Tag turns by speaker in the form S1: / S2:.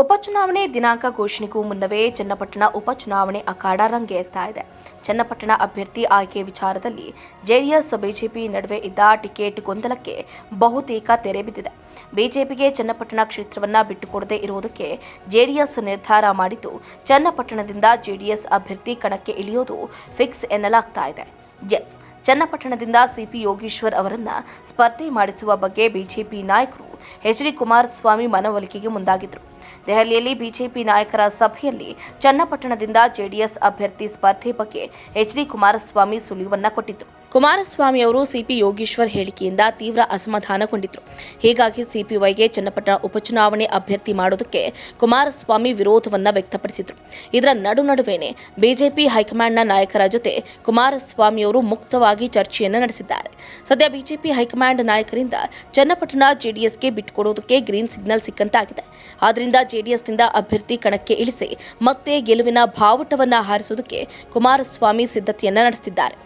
S1: ಉಪಚುನಾವಣೆ ದಿನಾಂಕ ಘೋಷಣೆಗೂ ಮುನ್ನವೇ ಚನ್ನಪಟ್ಟಣ ಉಪಚುನಾವಣೆ ಅಖಾಡ ರಂಗೇರ್ತಾ ಇದೆ. ಚನ್ನಪಟ್ಟಣ ಅಭ್ಯರ್ಥಿ ಆಯ್ಕೆ ವಿಚಾರದಲ್ಲಿ ಜೆಡಿಎಸ್, ಬಿಜೆಪಿ ನಡುವೆ ಇದ್ದ ಟಿಕೆಟ್ ಗೊಂದಲಕ್ಕೆ ಬಹುತೇಕ ತೆರೆ ಬಿದ್ದಿದೆ. ಬಿಜೆಪಿಗೆ ಚನ್ನಪಟ್ಟಣ ಕ್ಷೇತ್ರವನ್ನ ಬಿಟ್ಟುಕೊಡದೇ ಇರುವುದಕ್ಕೆ ಜೆಡಿಎಸ್ ನಿರ್ಧಾರ ಮಾಡಿದ್ದು, ಚನ್ನಪಟ್ಟಣದಿಂದ ಜೆಡಿಎಸ್ ಅಭ್ಯರ್ಥಿ ಕಣಕ್ಕೆ ಇಳಿಯೋದು ಫಿಕ್ಸ್ ಎನ್ನಲಾಗ್ತಾ ಇದೆ. ಎಸ್, ಚನ್ನಪಟ್ಟಣದಿಂದ ಸಿಪಿ ಯೋಗೀಶ್ವರ್ ಅವರನ್ನು ಸ್ಪರ್ಧೆ ಮಾಡಿಸುವ ಬಗ್ಗೆ ಬಿಜೆಪಿ ನಾಯಕರು ಎಚ್ ಡಿ ಕುಮಾರಸ್ವಾಮಿ ಮನವೊಲಿಕೆಗೆ ಮುಂದಾಗಿದ್ದರು ದೆಹಲಿಯಲ್ಲಿ ಬಿಜೆಪಿ ನಾಯಕರ ಸಭೆಯಲ್ಲಿ ಚನ್ನಪಟ್ಟಣದಿಂದ ಜೆಡಿಎಸ್ ಅಭ್ಯರ್ಥಿ ಸ್ಪರ್ಧೆ ಬಗ್ಗೆ ಎಚ್ ಡಿ ಕುಮಾರಸ್ವಾಮಿ ಸುಳಿವನ್ನ ಕೊಟ್ಟಿದ್ರು. ಕುಮಾರಸ್ವಾಮಿ ಅವರು ಸಿಪಿ ಯೋಗೀಶ್ವರ್ ಹೇಳಿಕೆಯಿಂದ ತೀವ್ರ ಅಸಮಾಧಾನಗೊಂಡಿದ್ರು. ಹೀಗಾಗಿ ಸಿಪಿವೈಗೆ ಚನ್ನಪಟ್ಟಣ ಉಪಚುನಾವಣೆ ಅಭ್ಯರ್ಥಿ ಮಾಡೋದಕ್ಕೆ ಕುಮಾರಸ್ವಾಮಿ ವಿರೋಧವನ್ನ ವ್ಯಕ್ತಪಡಿಸಿದ್ರು. ಇದರ ನಡು ನಡುವೆನೆ ಬಿಜೆಪಿ ಹೈಕಮಾಂಡ್ನ ನಾಯಕರ ಜೊತೆ ಕುಮಾರಸ್ವಾಮಿ ಅವರು ಮುಕ್ತವಾಗಿ ಚರ್ಚೆಯನ್ನು ನಡೆಸಿದ್ದಾರೆ. ಸದ್ಯ ಬಿಜೆಪಿ ಹೈಕಮಾಂಡ್ ನಾಯಕರಿಂದ ಚನ್ನಪಟ್ಟಣ ಜೆಡಿಎಸ್ಗೆ ಬಿಟ್ಟುಕೊಡೋದಕ್ಕೆ ಗ್ರೀನ್ ಸಿಗ್ನಲ್ ಸಿಕ್ಕಂತಾಗಿದೆ. ಆದ್ದರಿಂದ ಜೆಡಿಎಸ್ನಿಂದ ಅಭ್ಯರ್ಥಿ ಕಣಕ್ಕೆ ಇಳಿಸಿ ಮತ್ತೆ ಗೆಲುವಿನ ಭಾವುಟವನ್ನು ಹಾರಿಸುವುದಕ್ಕೆ ಕುಮಾರಸ್ವಾಮಿ ಸಿದ್ಧತೆಯನ್ನು ನಡೆಸಿದ್ದಾರೆ